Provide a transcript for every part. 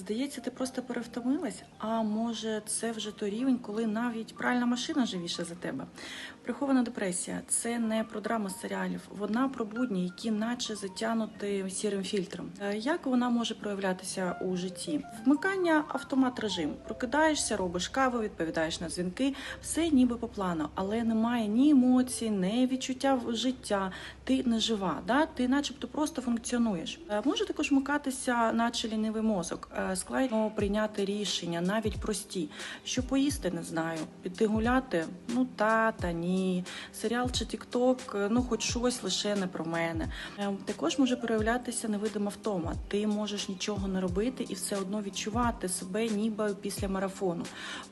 Здається, ти просто перевтомилась. А може, це вже той рівень, коли навіть пральна машина живіша за тебе. Прихована депресія це не про драму з серіалів, вона про будні, які наче затягнуті сірим фільтром. Е, Як вона може проявлятися у житті? Вмикання автомат режим. Прокидаєшся, робиш каву, відповідаєш на дзвінки, все ніби по плану, але немає ні емоцій, ні відчуття життя. Ти не жива, да? ти начебто просто функціонуєш. Е, Може також вмикатися, наче лінивий мозок, Е, складно прийняти рішення, навіть прості. Що поїсти, не знаю. Піти гуляти? Ну та та ні. Серіал чи Тікток, ну хоч щось лише не про мене. Е, Також може проявлятися невидима втома. Ти можеш нічого не робити і все одно відчувати себе, ніби після марафону.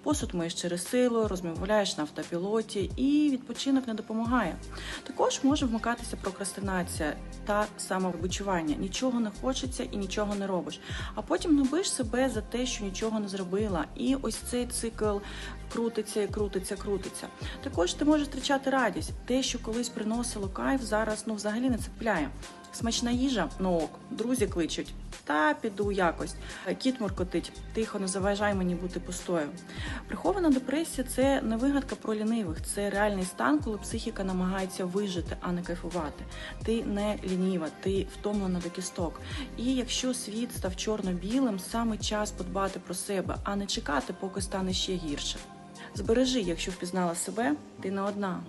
Посуд миєш через силу, розмовляєш на автопілоті, і відпочинок не допомагає. Також може вмикатися прокрастинація та самовичування. Нічого не хочеться і нічого не робиш. А потім гнобиш себе за те, що нічого не зробила. І ось цей цикл крутиться і крутиться, крутиться. Також ти можеш втрачати радість. Те, що колись приносило кайф, зараз ну взагалі не цепляє. Смачна їжа, ну ок, друзі кличуть. Та піду якось. Кіт муркотить, тихо, не заважай мені бути пустою. Прихована депресія це не вигадка про лінивих, це реальний стан, коли психіка намагається вижити, а не кайфувати. Ти не лініва, ти втомлена до кісток. І якщо світ став чорно-білим, саме час подбати про себе, а не чекати, поки стане ще гірше. Збережи, якщо впізнала себе, ти не одна.